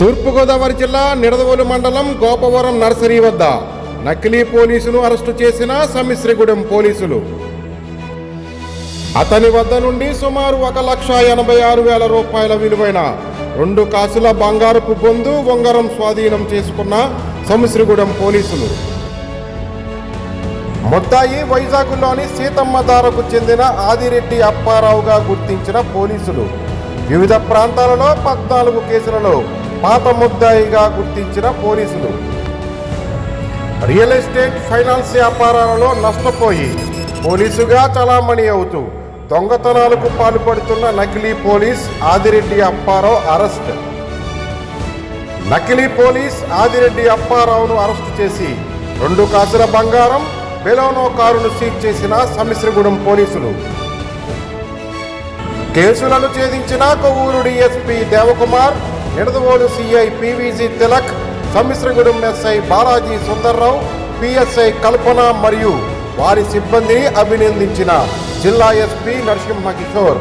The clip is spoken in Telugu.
తూర్పుగోదావరి జిల్లా నిడదవోలు మండలం గోపవరం నర్సరీ వద్ద నకిలీ పోలీసును అరెస్టు చేసిన సమిశ్రిగూడెం పోలీసులు. అతని వద్ద నుండి సుమారు ఒక లక్ష ఎనభై ఆరు వేల రూపాయల విలువైన రెండు కాసుల బంగారపు బొందు ఉంగరం స్వాధీనం చేసుకున్న సముశ్రిగూడెం పోలీసులు. ముద్దాయి వైజాగ్లోని సీతమ్మ దారకు చెందిన ఆదిరెడ్డి అప్పారావుగా గుర్తించిన పోలీసులు. వివిధ ప్రాంతాలలో పద్నాలుగు కేసులలో పాత ముద్దాయిగా గుర్తించిన పోలీసులు. రియల్ ఎస్టేట్ ఫైనాన్స్ వ్యాపారాలలో నష్టపోయి పోలీసుగా చలామణి అవుతూ దొంగతనాలకు పాల్పడుతున్న నకిలీ పోలీస్ ఆదిరెడ్డి అప్పారావు అరెస్ట్. నకిలీ పోలీస్ ఆదిరెడ్డి అప్పారావును అరెస్టు చేసి రెండు కాసుల బంగారం బెలోనో కారును సీజ్ చేసిన సమిశ్రగూడెం పోలీసులు. కేసులను ఛేదించిన Kovvur DSP Devakumar Nidadavolu CI PVG Tilak Sammisragudem SI Balaji Sundararao PSI Kalpana మరియు వారి సిబ్బందిని అభినందించిన జిల్లా ఎస్పీ నరసింహ కిషోర్